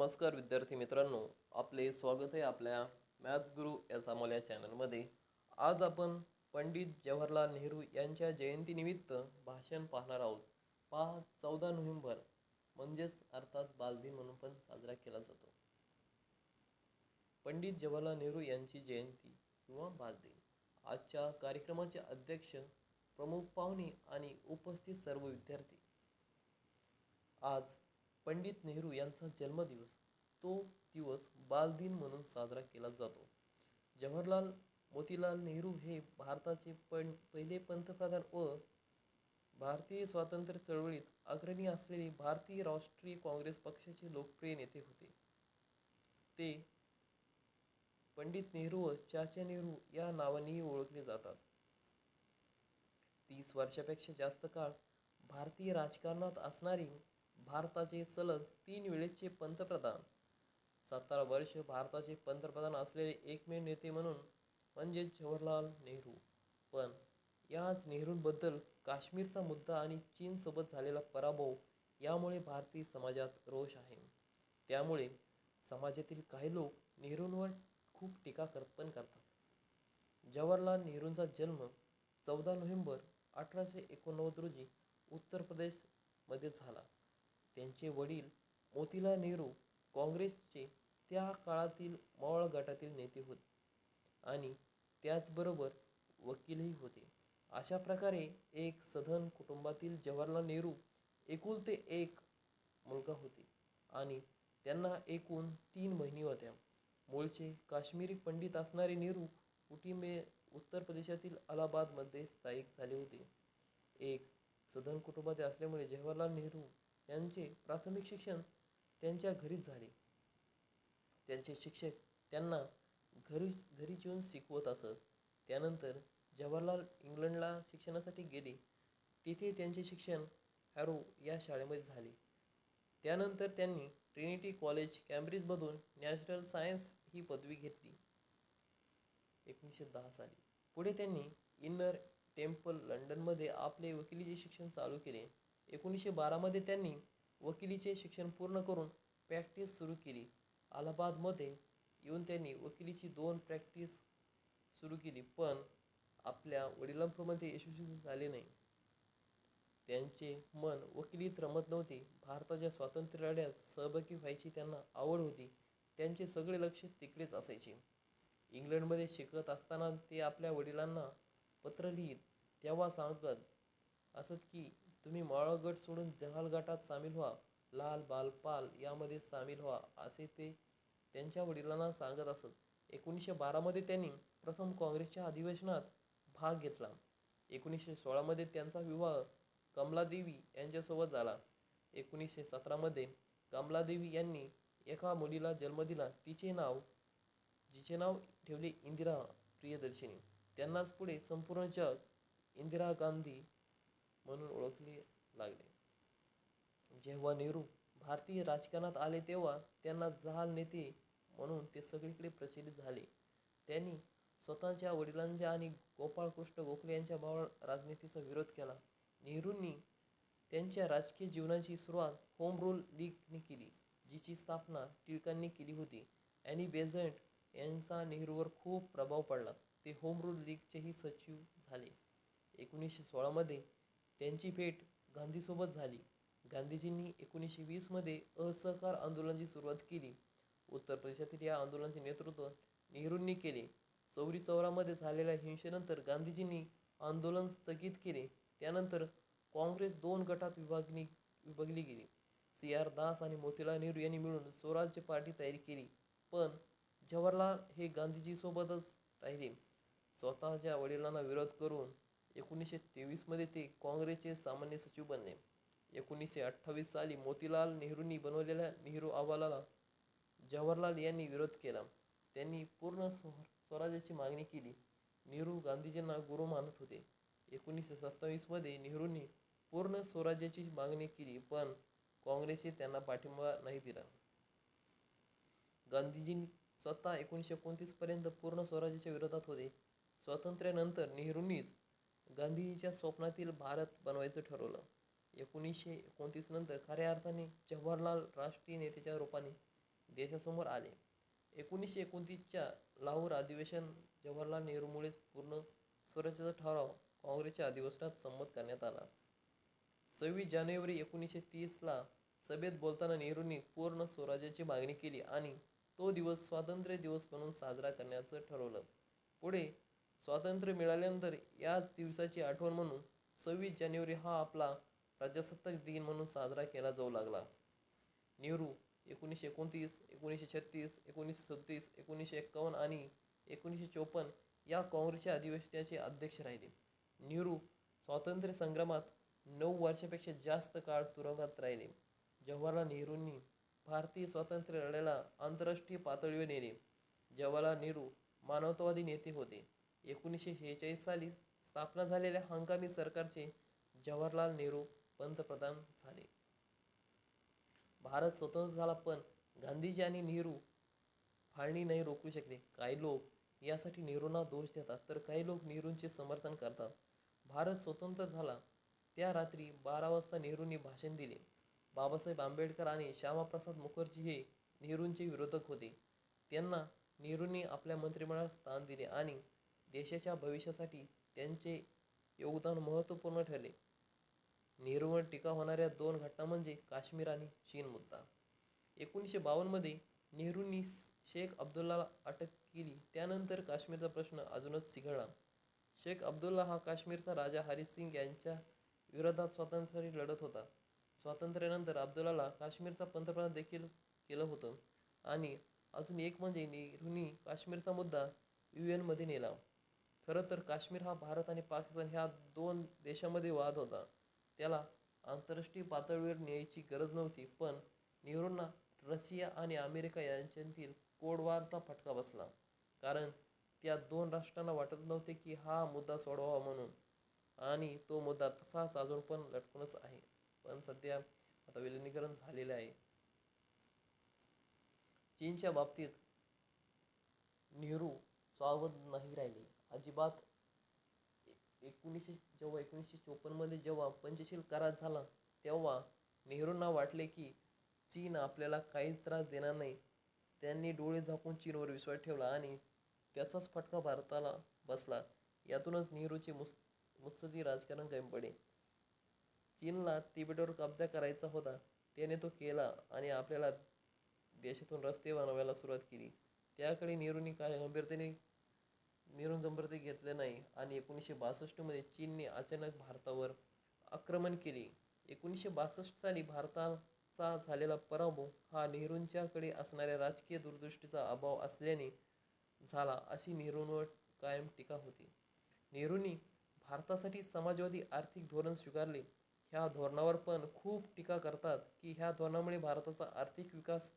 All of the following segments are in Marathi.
नमस्कार विद्यार्थी मित्रांनो आपले स्वागत आहे आपल्या मॅथ्स गुरु या सामोल्या चॅनलमध्ये. आज आपण पंडित जवाहरलाल नेहरू यांच्या जयंतीनिमित्त भाषण पाहणार आहोत. पहा चौदा नोव्हेंबर म्हणजेच अर्थात बालदिन म्हणून पण साजरा केला जातो. पंडित जवाहरलाल नेहरू यांची जयंती किंवा बालदिन. आजच्या कार्यक्रमाचे अध्यक्ष प्रमुख पाहुणे आणि उपस्थित सर्व विद्यार्थी. आज पंडित नेहरू यांचा जन्मदिवस. तो दिवस बालदिन म्हणून साजरा केला जातो. जवाहरलाल मोतीलाल नेहरू हे भारताचे पण पहिले पंतप्रधान व भारतीय स्वातंत्र्य चळवळीत अग्रणी असलेले भारतीय राष्ट्रीय काँग्रेस पक्षाचे लोकप्रिय नेते होते. ते पंडित नेहरू व चाचा नेहरू या नावानेही ओळखले जातात. तीस वर्षापेक्षा जास्त काळ भारतीय राजकारणात असणारी भारताचे सलग तीन वेळेसचे पंतप्रधान. सतरा वर्ष भारताचे पंतप्रधान असलेले एकमेव नेते म्हणून म्हणजे जवाहरलाल नेहरू. पण याच नेहरूंबद्दल काश्मीरचा मुद्दा आणि चीनसोबत झालेला पराभव यामुळे भारतीय समाजात रोष आहे. त्यामुळे समाजातील काही लोक नेहरूंवर खूप टीका कर पण करतात. जवाहरलाल नेहरूंचा जन्म चौदा नोव्हेंबर अठराशे एकोणनव्वद रोजी उत्तर प्रदेशमध्ये झाला. त्यांचे वडील मोतीलाल नेहरू काँग्रेसचे त्या काळातील मवाळ गटातील नेते होते. आणि त्याचबरोबर वकीलही होते. अशा प्रकारे एक सधन कुटुंबातील जवाहरलाल नेहरू एकुलते एक मुलगा होते. आणि त्यांना एकूण तीन बहिणी होत्या. मूळचे काश्मीरी पंडित असणारे नेहरू कुटुंबे उत्तर प्रदेशातील अलाहाबादमध्ये स्थायिक झाले होते. एक सधन कुटुंबात असल्यामुळे जवाहरलाल नेहरू त्यांचे प्राथमिक शिक्षण त्यांच्या घरीच झाले. त्यांचे शिक्षक त्यांना घरी घरीच येऊन शिकवत असत. त्यानंतर जवाहरलाल इंग्लंडला शिक्षणासाठी गेले. तिथे त्यांचे शिक्षण हॅरो या शाळेमध्ये झाले. त्यानंतर त्यांनी ट्रिनिटी कॉलेज कॅम्ब्रिजमधून नॅचरल सायन्स ही पदवी घेतली. एकोणीसशे दहा साली. पुढे त्यांनी इन्नर टेम्पल लंडनमध्ये आपले वकिलीचे शिक्षण चालू केले. एकोणीसशे बारामध्ये त्यांनी वकिलीचे शिक्षण पूर्ण करून प्रॅक्टिस सुरू केली. अलाहाबादमध्ये येऊन त्यांनी वकिलीची दोन प्रॅक्टिस सुरू केली पण आपल्या वडिलांप्रमाणे यशस्वी झाले नाही. त्यांचे मन वकिलीत रमत नव्हते. भारताच्या स्वातंत्र्य लढ्यात सहभागी व्हायची त्यांना आवड होती. त्यांचे सगळे लक्ष तिकडेच असायचे. इंग्लंडमध्ये शिकत असताना ते आपल्या वडिलांना पत्र लिहित तेव्हा सांगत असत की तुम्ही मावळ गट सोडून जहाल गटात सामील व्हा. लाल बालपाल यामध्ये सामील व्हा असे ते त्यांच्या वडिलांना सांगत असत. एकोणीसशे बारामध्ये त्यांनी प्रथम काँग्रेसच्या अधिवेशनात भाग घेतला. एकोणीसशे सोळामध्ये त्यांचा विवाह कमलादेवी यांच्यासोबत झाला. एकोणीसशे सतरामध्ये कमलादेवी यांनी एका मुलीला जन्म दिला. तिचे नाव जिचे नाव ठेवले इंदिरा प्रियदर्शिनी. त्यांनाच पुढे संपूर्ण जग इंदिरा गांधी म्हणून ओळखले लागले. जेव्हा नेहरू भारतीय राजकारणात आले तेव्हा त्यांना जहाल नेते म्हणून ते सगळीकडे प्रचलित झाले. त्यांनी स्वतःच्या वडिलांच्या आणि गोपाळकृष्ण गोखले यांच्या भावळ राजनीतीचा विरोध केला. नेहरूंनी त्यांच्या राजकीय जीवनाची सुरुवात होम रूल लीगने केली जिची स्थापना टिळकांनी केली होती. ॲनी बेझंट यांचा नेहरूवर खूप प्रभाव पडला. ते होम रूल लीगचेही सचिव झाले. एकोणीसशे सोळामध्ये त्यांची भेट गांधीसोबत झाली. गांधीजींनी एकोणीसशे वीसमध्ये असहकार आंदोलनाची सुरुवात केली. उत्तर प्रदेशातील या आंदोलनाचे नेतृत्व नेहरूंनी केले. चौरी चौरामध्ये झालेल्या हिंसेनंतर गांधीजींनी आंदोलन स्थगित केले. त्यानंतर काँग्रेस दोन गटात विभागणी विभागली गेली. सी आर दास आणि मोतीलाल नेहरू यांनी मिळून स्वराज्य पार्टी तयारी केली. पण जवाहरलाल हे गांधीजीसोबतच राहिले. स्वतःच्या वडिलांना विरोध करून एकोणीसशे तेवीसमध्ये ते काँग्रेसचे सामान्य सचिव बनले. एकोणीसशे अठ्ठावीस साली मोतीलाल नेहरूंनी बनवलेल्या नेहरू अहवालाला जवाहरलाल यांनी विरोध केला. त्यांनी पूर्ण स्व स्वराज्याची मागणी केली. नेहरू गांधीजींना गुरु मानत होते. एकोणीसशे सत्तावीसमध्ये नेहरूंनी पूर्ण स्वराज्याची मागणी केली पण काँग्रेसने त्यांना पाठिंबा नाही दिला. गांधीजींनी स्वतः एकोणीसशे एकोणतीसपर्यंत पूर्ण स्वराज्याच्या विरोधात होते. स्वातंत्र्यानंतर नेहरूंनीच गांधीजीच्या स्वप्नातील भारत बनवायचं ठरवलं. एकोणीसशे एकोणतीस नंतर खऱ्या अर्थाने जवाहरलाल राष्ट्रीय नेत्याच्या रूपाने देशासमोर आले. एकोणीसशे एकोणतीसच्या लाहोर अधिवेशन जवाहरलाल नेहरूमुळेच पूर्ण स्वराज्याचा ठराव काँग्रेसच्या अधिवेशनात संमत करण्यात आला. सव्वीस जानेवारी एकोणीसशे तीसला सभेत बोलताना नेहरूंनी पूर्ण स्वराज्याची मागणी केली आणि तो दिवस स्वातंत्र्य दिवस म्हणून साजरा करण्याचं ठरवलं. पुढे स्वातंत्र्य मिळाल्यानंतर याच दिवसाची आठवण म्हणून सव्वीस जानेवारी हा आपला प्रजासत्ताक दिन म्हणून साजरा केला जाऊ लागला. नेहरू एकोणीसशे एकोणतीस एकोणीसशे छत्तीस एकोणीसशे सत्तीस एकोणीसशे एक्कावन्न आणि एकोणीसशे चोपन्न या काँग्रेसच्या अधिवेशनाचे अध्यक्ष राहिले. नेहरू स्वातंत्र्य संग्रामात नऊ वर्षापेक्षा जास्त काळ तुरुंगात राहिले. जवाहरलाल नेहरूंनी भारतीय स्वातंत्र्य लढ्याला आंतरराष्ट्रीय पातळीवर नेले. जवाहरलाल नेहरू मानवतावादी नेते होते. एकोणीसशे शेहेचाळीस साली स्थापना झालेल्या हंगामी सरकारचे जवाहरलाल नेहरू पंतप्रधान झाले. भारत स्वतंत्र झाला पण गांधीजी आणि नेहरू फाळणी नाही रोखू शकले. काही लोक यासाठी नेहरूंना दोष देतात तर काही लोक नेहरूंचे समर्थन करतात. भारत स्वतंत्र झाला त्या रात्री बारा वाजता नेहरूंनी भाषण दिले. बाबासाहेब आंबेडकर आणि श्यामाप्रसाद मुखर्जी हे नेहरूंचे विरोधक होते. त्यांना नेहरूंनी आपल्या मंत्रिमंडळात स्थान दिले आणि देशाच्या भविष्यासाठी त्यांचे योगदान महत्त्वपूर्ण ठरले. नेहरूवर टीका होणाऱ्या दोन घटना म्हणजे काश्मीर आणि चीन मुद्दा. एकोणीसशे बावन्नमध्ये नेहरूंनी शेख अब्दुल्लाला अटक केली. त्यानंतर काश्मीरचा प्रश्न अजूनच चिघळला. शेख अब्दुल्ला हा काश्मीरचा राजा हरिसिंग यांच्या विरोधात स्वातंत्र्यासाठी लढत होता. स्वातंत्र्यानंतर अब्दुल्लाला काश्मीरचा पंतप्रधान देखील केलं होतं. आणि अजून एक म्हणजे नेहरूंनी काश्मीरचा मुद्दा यू एनमध्ये नेला. खरं तर काश्मीर हा भारत आणि पाकिस्तान ह्या दोन देशांमध्ये वाद होता. त्याला आंतरराष्ट्रीय पातळीवर न्यायची गरज नव्हती पण नेहरूंना रशिया आणि अमेरिका यांच्यातील कोडवारचा फटका बसला. कारण त्या दोन राष्ट्रांना वाटत नव्हते की हा मुद्दा सोडवावा म्हणून. आणि तो मुद्दा तसाच अजून पण लटकूनच आहे. पण सध्या आता विलिनीकरण झालेले आहे. चीनच्या बाबतीत नेहरू स्वावध नाही राहिले. अजिबात एकोणीसशे जेव्हा एकोणीसशे चोपन्नमध्ये जेव्हा पंचशील करार झाला तेव्हा नेहरूंना वाटले की चीन आपल्याला काहीच त्रास देणार नाही. त्यांनी डोळे झाकून चीनवर विश्वास ठेवला आणि त्याचाच फटका भारताला बसला. यातूनच नेहरूचे मुस मुत्सदी राजकारण कमी पडे चीनला तिबेटवर कब्जा करायचा होता त्याने तो केला आणि आपल्याला देशातून रस्ते बनवायला सुरुवात केली. त्याकडे नेहरूंनी काय गंभीरतेने नेहरू गंभीरते घेतले नाही आणि एकोणीसशे बासष्टमध्ये चीनने अचानक भारतावर आक्रमण केले. एकोणीसशे बासष्ट साली भारताचा झालेला पराभव हा नेहरूंच्याकडे असणाऱ्या राजकीय दूरदृष्टीचा अभाव असल्याने झाला अशी नेहरूंवर कायम टीका होती. नेहरूंनी भारतासाठी समाजवादी आर्थिक धोरण स्वीकारले. ह्या धोरणावर पण खूप टीका करतात की ह्या धोरणामुळे भारताचा आर्थिक विकास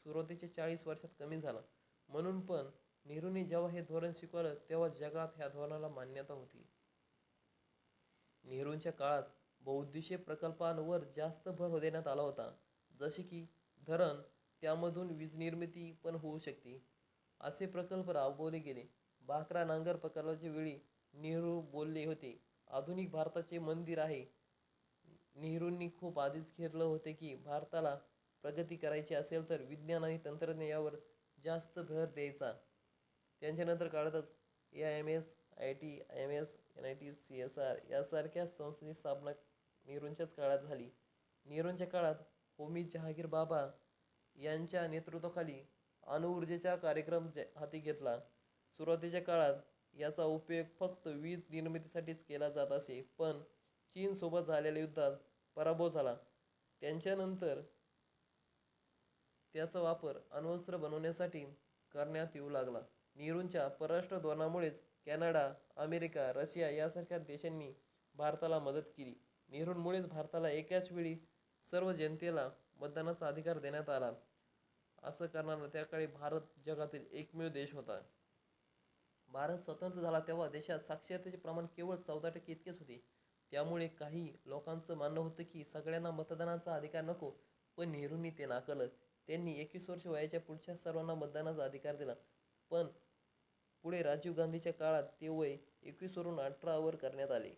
सुरुवातीच्या चाळीस वर्षात कमी झाला. म्हणून पण नेहरूंनी जेव्हा हे धोरण स्वीकारलं तेव्हा जगात ह्या धोरणाला मान्यता होती. नेहरूंच्या काळात बहुउद्देशीय प्रकल्पांवर जास्त भर देण्यात आला होता. जसे की धरण त्यामधून वीज निर्मिती पण होऊ शकते. असे प्रकल्प राबवले गेले. भाकरा नांगर प्रकल्पाच्या वेळी नेहरू बोलले होते आधुनिक भारताचे मंदिर आहे. नेहरूंनी खूप आधीच घेरलं होते की भारताला प्रगती करायची असेल तर विज्ञान आणि तंत्रज्ञान यावर जास्त भर द्यायचा. त्यांच्यानंतर काळातच A I M S I T I M S N I T C S R यासारख्या संस्थेची स्थापना नेहरूंच्याच काळात झाली. नेहरूंच्या काळात होमी जहागीर बाबा यांच्या नेतृत्वाखाली अणुऊर्जेचा कार्यक्रम ज- हाती घेतला. सुरुवातीच्या काळात याचा उपयोग फक्त वीज निर्मितीसाठीच केला जात असे पण चीनसोबत झालेल्या युद्धात पराभव झाला. त्यांच्यानंतर त्याचा वापर अण्वस्त्र बनवण्यासाठी करण्यात येऊ लागला. नेहरूंच्या परराष्ट्र धोरणामुळेच कॅनडा अमेरिका रशिया यासारख्या देशांनी भारताला मदत केली. नेहरूंमुळेच भारताला एकाच वेळी सर्व जनतेला मतदानाचा अधिकार देण्यात आला. असं करणारा त्याकाळी भारत जगातील एकमेव देश होता. भारत स्वतंत्र झाला तेव्हा देशात साक्षरतेचे प्रमाण केवळ चौदा टक्के इतकेच होते. त्यामुळे काही लोकांचं मानणं होतं की सगळ्यांना मतदानाचा अधिकार नको पण नेहरूंनी ते नाकारलं. त्यांनी एकवीस वर्ष वयाच्या पुढच्या सर्वांना मतदानाचा अधिकार दिला. पण पुढे राजीव गांधीच्या काळात ते वय एकवीसवरून अठरावर करण्यात आले.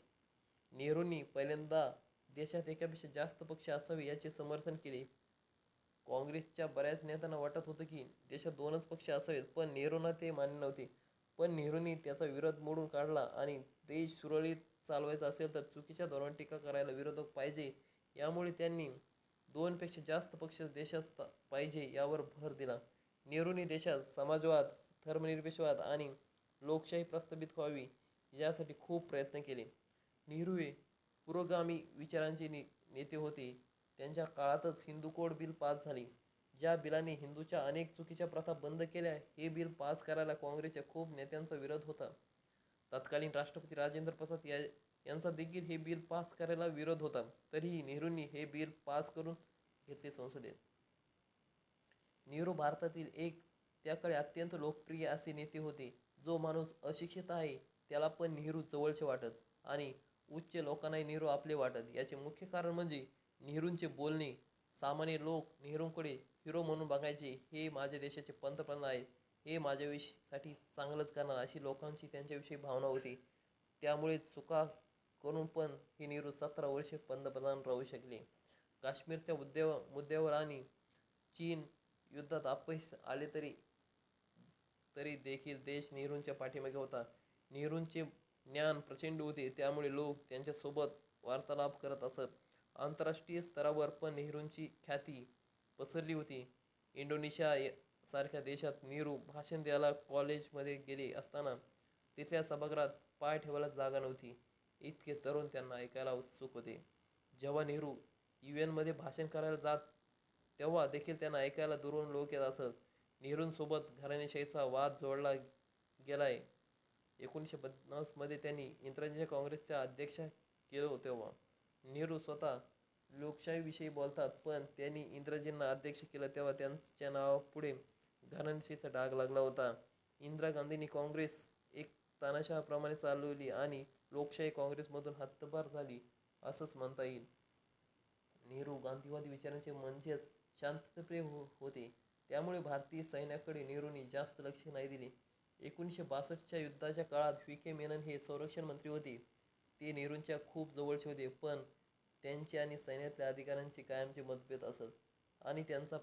नेहरूंनी पहिल्यांदा देशात एकापेक्षा जास्त पक्ष असावे याचे समर्थन केले. काँग्रेसच्या बऱ्याच नेत्यांना वाटत होतं की देशात दोनच पक्ष असावेत पण नेहरूंना ते मान्य नव्हते. पण नेहरूंनी त्याचा विरोध मोडून काढला आणि देश सुरळीत चालवायचा असेल तर चुकीच्या धोरण टीका करायला विरोधक पाहिजे. यामुळे त्यांनी दोनपेक्षा जास्त पक्ष देशात पाहिजे यावर भर दिला. नेहरूंनी देशात समाजवाद धर्मनिरपेक्षवाद आणि लोकशाही प्रस्थापित व्हावी यासाठी खूप प्रयत्न केले. नेहरू हे पुरोगामी विचारांचे ने नेते होते. त्यांच्या काळातच हिंदू कोड बिल पास झाली. ज्या बिलाने हिंदूच्या अनेक चुकीच्या प्रथा बंद केल्या हे बिल पास करायला काँग्रेसच्या खूप नेत्यांचा विरोध होता. तत्कालीन राष्ट्रपती राजेंद्र प्रसाद या यांचा देखील हे बिल पास करायला विरोध होता. तरीही नेहरूंनी हे बिल पास करून घेतले संसदेत. नेहरू भारतातील एक त्याकडे अत्यंत लोकप्रिय असे नेते होते. जो माणूस अशिक्षित आहे त्याला पण नेहरू जवळचे वाटत आणि उच्च लोकांनाही नेहरू आपले वाटत. याचे मुख्य कारण म्हणजे नेहरूंचे बोलणे. सामान्य लोक नेहरूंकडे हिरो म्हणून बघायचे हे माझ्या देशाचे पंतप्रधान आहेत. हे माझ्याविषयीसाठी चांगलंच करणार अशी लोकांची त्यांच्याविषयी भावना होती. त्यामुळे चुका करून पण हे नेहरू सतरा वर्षे पंतप्रधान राहू शकले. काश्मीरच्या मुद्द्यावर मुद्द्यावर आणि चीन युद्धात अपयश आले तरी तरी देखील देश नेहरूंच्या पाठीमागे होता. नेहरूंचे ज्ञान प्रचंड होते त्यामुळे लोक त्यांच्यासोबत वार्तालाप करत असत. आंतरराष्ट्रीय स्तरावर पण नेहरूंची ख्याती पसरली होती. इंडोनेशिया सारख्या देशात नेहरू भाषण द्यायला कॉलेजमध्ये गेले असताना तिथल्या सभागृहात पाय ठेवायला जागा नव्हती. इतके तरुण त्यांना ऐकायला उत्सुक होते. जेव्हा नेहरू यू एनमध्ये भाषण करायला जात तेव्हा देखील त्यांना ऐकायला दुरून लोक येत असत. नेहरूंसोबत घराणेशाहीचा वाद जोडला गेलाय. एकोणीसशे पन्नासमध्ये त्यांनी इंदिराजींच्या काँग्रेसच्या अध्यक्षा केलं तेव्हा. नेहरू स्वतः लोकशाहीविषयी बोलतात पण त्यांनी इंदिराजींना अध्यक्ष केलं तेव्हा त्यांच्या नावापुढे घराणेशाहीचा डाग लागला होता. इंदिरा गांधींनी काँग्रेस एक तानाशाहाप्रमाणे चालवली आणि लोकशाही काँग्रेसमधून हद्दपार झाली असंच म्हणता येईल. नेहरू गांधीवादी विचारांचे म्हणजेच शांतताप्रिय हो होते. त्यामुळे भारतीय सैन्याकडे नेहरूंनी जास्त लक्ष नाही दिले. एकोणीसशे बासष्टच्या युद्धाच्या काळात व्ही. के. मेनन हे संरक्षण मंत्री होते. ते नेहरूंच्या खूप जवळचे होते पण त्यांचे आणि सैन्यातल्या अधिकाऱ्यांचे कायमचे मतभेद असत आणि त्यांचा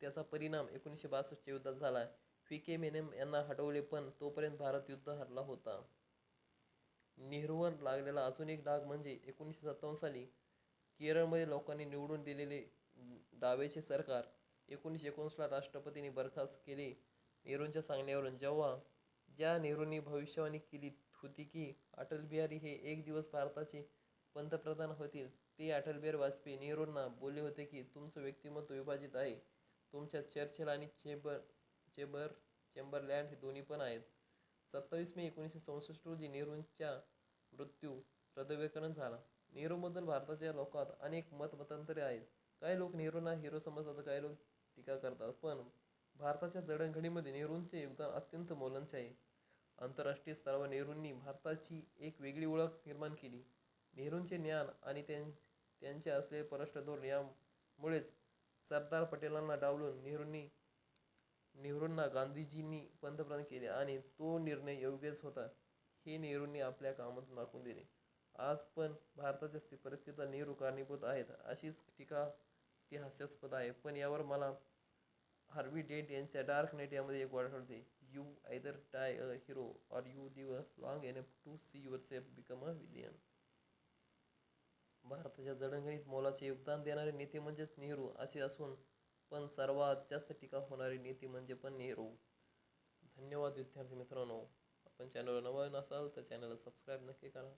त्याचा परिणाम एकोणीसशे बासष्टच्या युद्धात झाला. व्ही. के. मेनम यांना हटवले पण तोपर्यंत भारत युद्ध हरला होता. नेहरूवर लागलेला अजून एक डाग म्हणजे एकोणीसशे सत्तावन्न साली केरळमध्ये लोकांनी निवडून दिलेले डावेचे सरकार. एकोणीसशे एकोणीसला राष्ट्रपतींनी बरखास्त केले. नेहरूंच्या सांगण्यावरून जेव्हा ज्या नेहरूंनी भविष्यवाणी केली होती की अटल बिहारी हे एक दिवस भारताचे पंतप्रधान होतील ते अटल बिहारी वाजपेयी नेहरूंना बोलले होते की तुमचं व्यक्तिमत्व विभाजित आहे. तुमच्या चर्चिल आणि चेंबर चेंबर चेंबरलँड हे दोन्ही पण आहेत. सत्तावीस मे एकोणीसशे चौसष्ट रोजी नेहरूंच्या मृत्यू हृदयविकरण झाला. नेहरूबद्दल भारताच्या लोकात अनेक मतमतांतरे आहेत. काही लोक नेहरूंना हिरो समजतात काही लोक टीका करतात. पण भारताच्या जडणघडीमध्ये नेहरूंचे योगदान अत्यंत मोलांचे आहे. आंतरराष्ट्रीय स्तरावर नेहरूंनी भारताची एक वेगळी ओळख निर्माण केली. नेहरूंचे ज्ञान आणि त्यां त्यांचे असलेले परराष्ट्र धोरण यामुळेच सरदार पटेलांना डावलून नेहरूंनी नेहरूंना गांधीजींनी पंतप्रधान केले आणि तो निर्णय योग्यच होता हे नेहरूंनी आपल्या कामातून दाखवून दिले. आज पण भारताच्या स्थिती परिस्थितीला नेहरू कारणीभूत आहेत अशीच टीका ती हास्यास्पद आहे. पण यावर मला हार्वी डेंट यांच्या डार्क नाईट यामध्ये एक वाट आठवते. You either die a hero or you live a long enough to see your self become a villain भारताच्या जडणघडीत मोलाचे योगदान देणारे नेते म्हणजेच नेहरू असे असून पण सर्वात जास्त टीका होणारे नेते म्हणजे पण नेहरू. धन्यवाद विद्यार्थी मित्रांनो. आपण चॅनलवर नवीन असाल तर चॅनलला सबस्क्राईब नक्की करा.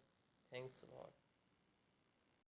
Thanks lot